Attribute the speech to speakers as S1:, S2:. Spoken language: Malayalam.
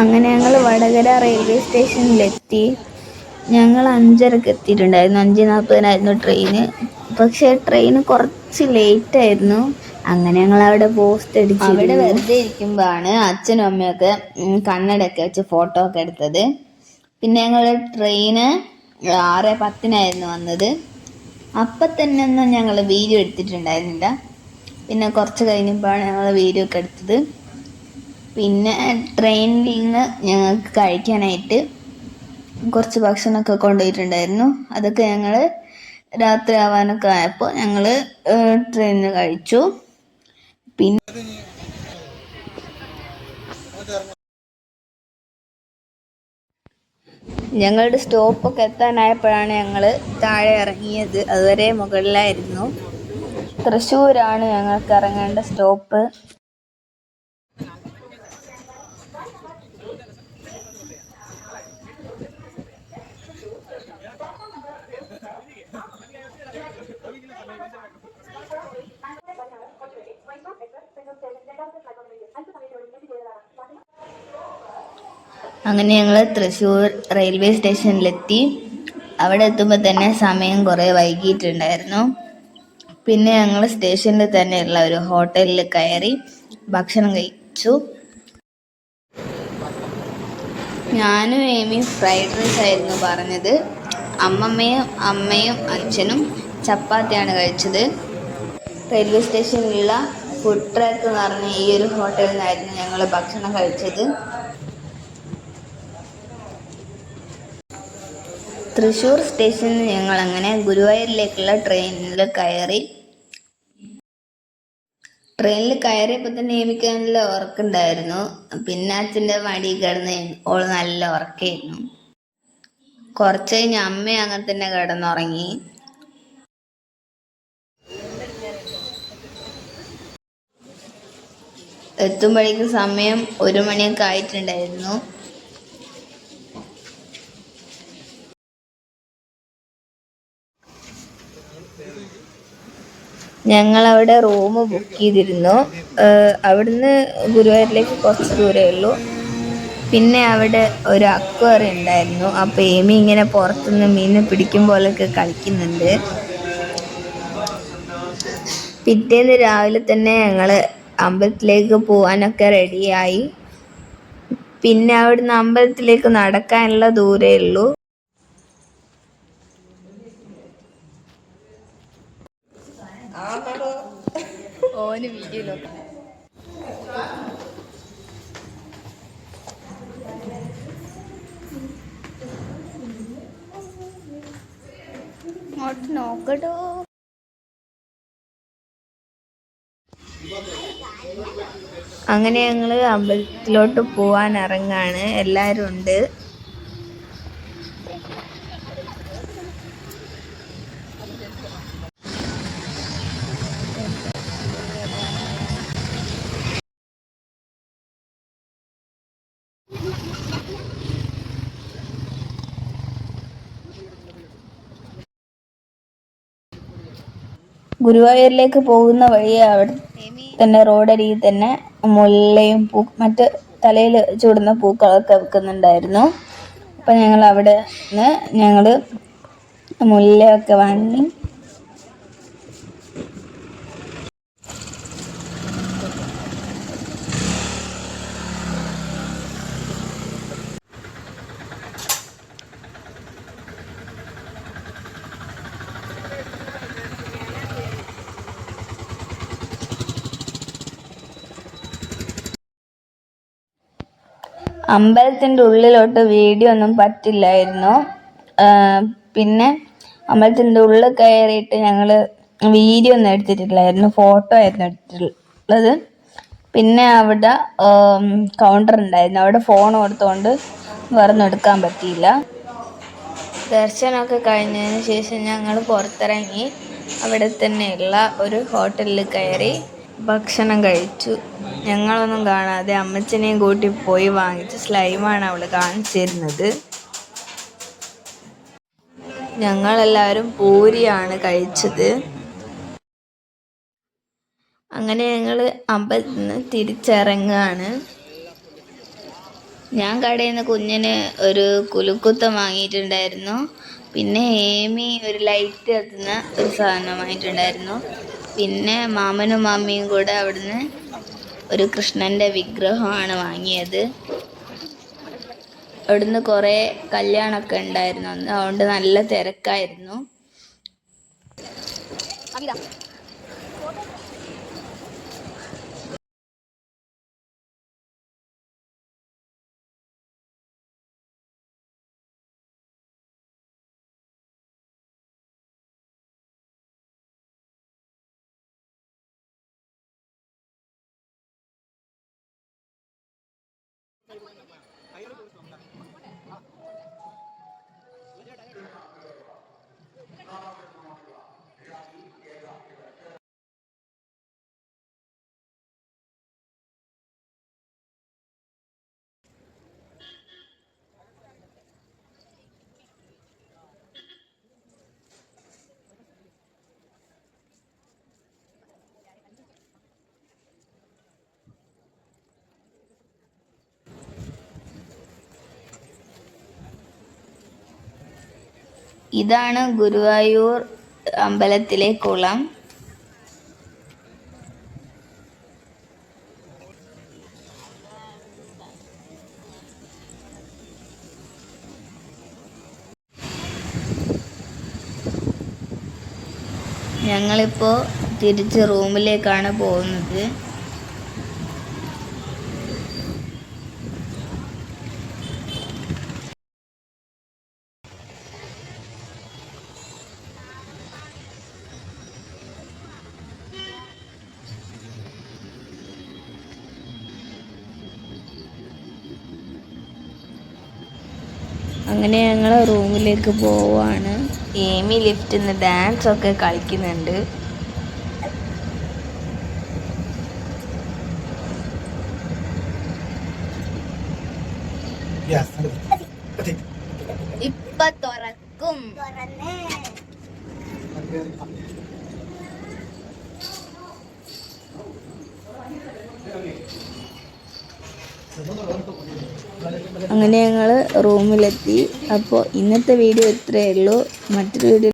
S1: അങ്ങനെ ഞങ്ങൾ വടകര റെയിൽവേ സ്റ്റേഷനിലെത്തി ഞങ്ങൾ അഞ്ചരക്ക് എത്തിയിട്ടുണ്ടായിരുന്നു. അഞ്ച് നാൽപ്പതിനായിരുന്നു ട്രെയിന് പക്ഷേ ട്രെയിന് കുറച്ച് ലേറ്റ് ആയിരുന്നു. അങ്ങനെ ഞങ്ങൾ അവിടെ പോസ്റ്റ് അടിച്ചു അവിടെ വെറുതെ ഇരിക്കുമ്പോഴാണ് അച്ഛനും അമ്മയൊക്കെ കണ്ണടൊക്കെ വെച്ച് ഫോട്ടോ ഒക്കെ എടുത്തത്. പിന്നെ ഞങ്ങൾ ട്രെയിന് ആറ് പത്തിനായിരുന്നു വന്നത്. അപ്പം തന്നെ ഒന്നും ഞങ്ങൾ വീഡിയോ എടുത്തിട്ടുണ്ടായിരുന്നില്ല. പിന്നെ കുറച്ച് കഴിഞ്ഞപ്പോഴാണ് ഞങ്ങൾ വീഡിയോ ഒക്കെ എടുത്തത്. പിന്നെ ട്രെയിനിൽ നിന്ന് ഞങ്ങൾക്ക് കഴിക്കാനായിട്ട് കുറച്ച് ഭക്ഷണമൊക്കെ കൊണ്ടുപോയിട്ടുണ്ടായിരുന്നു. അതൊക്കെ ഞങ്ങൾ രാത്രി ആവാനൊക്കെ ആയപ്പോൾ ഞങ്ങൾ ട്രെയിനിൽ കഴിച്ചു. പിന്നെ ഞങ്ങളുടെ സ്റ്റോപ്പൊക്കെ എത്താനായപ്പോഴാണ് ഞങ്ങൾ താഴെ ഇറങ്ങിയത്. അതുവരെ മുകളിലായിരുന്നു. തൃശ്ശൂരാണ് ഞങ്ങൾക്ക് ഇറങ്ങേണ്ട സ്റ്റോപ്പ്. അങ്ങനെ ഞങ്ങൾ തൃശ്ശൂർ റെയിൽവേ സ്റ്റേഷനിലെത്തി. അവിടെ എത്തുമ്പോൾ തന്നെ സമയം കുറേ വൈകിയിട്ടുണ്ടായിരുന്നു പിന്നെ ഞങ്ങൾ സ്റ്റേഷനിൽ തന്നെയുള്ള ഒരു ഹോട്ടലിൽ കയറി ഭക്ഷണം കഴിച്ചു. ഞാനും ഏമിയും ഫ്രൈഡ് റൈസ് ആയിരുന്നു പറഞ്ഞത്. അമ്മമ്മയും അമ്മയും അച്ഛനും ചപ്പാത്തിയാണ് കഴിച്ചത്. റെയിൽവേ സ്റ്റേഷനിലുള്ള ഫുഡ് ട്രാക്ക് എന്ന് പറഞ്ഞ ഈ ഒരു ഹോട്ടലിൽ നിന്നായിരുന്നു ഞങ്ങൾ ഭക്ഷണം കഴിച്ചത്. തൃശ്ശൂർ സ്റ്റേഷനിൽ ഞങ്ങൾ അങ്ങനെ ഗുരുവായൂരിലേക്കുള്ള ട്രെയിനിൽ കയറി ട്രെയിനിൽ കയറിയപ്പോൾ തന്നെ എനിക്ക് നല്ല ഉറക്കുണ്ടായിരുന്നു. പിന്നെ അച്ഛന്റെ മടി കിടന്ന് ഓൾ നല്ല ഉറക്കായിരുന്നു കുറച്ച് കഴിഞ്ഞ് അമ്മ അങ്ങനെ തന്നെ കിടന്നുറങ്ങി. എത്തുമ്പോഴേക്കും സമയം ഒരു മണിയൊക്കെ ആയിട്ടുണ്ടായിരുന്നു. ഞങ്ങൾ അവിടെ റൂം ബുക്ക് ചെയ്തിരുന്നു. അവിടുന്ന് ഗുരുവായൂരിലേക്ക് കുറച്ച് ദൂരമേ ഉള്ളൂ. പിന്നെ അവിടെ ഒരു അക്വറി ഉണ്ടായിരുന്നു. അപ്പോൾ ഏമി ഇങ്ങനെ പുറത്തുനിന്ന് മീനെ പിടിക്കും പോലൊക്കെ കളിക്കുന്നുണ്ട്. പിറ്റേന്ന് രാവിലെ തന്നെ ഞങ്ങൾ അമ്പലത്തിലേക്ക് പോകാനൊക്കെ റെഡിയായി പിന്നെ അവിടുന്ന് അമ്പലത്തിലേക്ക് നടക്കാനുള്ള ദൂരമേ ഉള്ളൂ. ഓന് വീഡിയോ നോക്കട്ടോ. അങ്ങനെ ഞങ്ങൾ അമ്പലത്തിലോട്ട് പോവാൻ ഇറങ്ങാണ്. എല്ലാരും ഉണ്ട്. ഗുരുവായൂരിലേക്ക് പോകുന്ന വഴി അവിടെ തന്നെ റോഡരികിൽ തന്നെ മുല്ലയും പൂ മറ്റ് തലയിൽ ചൂടുന്ന പൂക്കളൊക്കെ വിൽക്കുന്നുണ്ടായിരുന്നു. അപ്പം ഞങ്ങൾ അവിടെ നിന്ന് ഞങ്ങൾ മുല്ലയൊക്കെ വാങ്ങി അമ്പലത്തിന്റെ ഉള്ളിലോട്ട് വീഡിയോ ഒന്നും പറ്റില്ലായിരുന്നു. പിന്നെ അമ്പലത്തിന്റെ ഉള്ളിൽ കയറിയിട്ട് ഞങ്ങൾ വീഡിയോ ഒന്നും എടുത്തിട്ടില്ലായിരുന്നു. ഫോട്ടോ ആയിരുന്നു എടുത്തിട്ടുള്ളത്. പിന്നെ അവിടെ കൗണ്ടർ ഉണ്ടായിരുന്നു. അവിടെ ഫോൺ കൊടുത്തുകൊണ്ട് വേറൊന്നും എടുക്കാൻ പറ്റിയില്ല. ദർശനമൊക്കെ കഴിഞ്ഞതിന് ശേഷം ഞങ്ങൾ പുറത്തിറങ്ങി. അവിടെ തന്നെയുള്ള ഒരു ഹോട്ടലിൽ കയറി. ഭക്ഷണം കഴിച്ചു. ഞങ്ങളൊന്നും കാണാതെ അമ്മച്ചനെയും കൂട്ടി പോയി വാങ്ങിച്ച സ്ലൈമാണ് അവൾ കാണിച്ചിരുന്നത്. ഞങ്ങളെല്ലാവരും പൂരിയാണ് കഴിച്ചത്. അങ്ങനെ ഞങ്ങൾ അമ്പലത്തിൽ നിന്ന് തിരിച്ചിറങ്ങുകയാണ് ഞാൻ കടയിൽ നിന്ന് കുഞ്ഞിന് ഒരു കുലുക്കുത്തം വാങ്ങിയിട്ടുണ്ടായിരുന്നു. പിന്നെ ഏമി ഒരു ലൈറ്റ് കത്തുന്ന ഒരു സാധനം വാങ്ങിയിട്ടുണ്ടായിരുന്നു. പിന്നെ മാമനും മാമിയും കൂടെ അവിടുന്ന് ഒരു കൃഷ്ണന്റെ വിഗ്രഹമാണ് വാങ്ങിയത്. അവിടുന്ന് കുറേ കല്യാണമൊക്കെ ഉണ്ടായിരുന്നു അന്ന്. അതുകൊണ്ട് നല്ല തിരക്കായിരുന്നു. feeling ഇതാണ് ഗുരുവായൂർ അമ്പലത്തിലെ കുളം. ഞങ്ങളിപ്പോൾ തിരിച്ച് റൂമിലേക്കാണ് പോകുന്നത്. അങ്ങനെ ഞങ്ങൾ റൂമിലേക്ക് പോവാണ്. ഏമി ലിഫ്റ്റിൽ നിന്ന് ഡാൻസ് ഒക്കെ കളിക്കുന്നുണ്ട്. ഇപ്പൊ തുറക്കും. അങ്ങനെ ഞങ്ങൾ റൂമിലെത്തി. അപ്പോൾ ഇന്നത്തെ വീഡിയോ ഇത്രയേ ഉള്ളൂ. മറ്റൊരു വീഡിയോ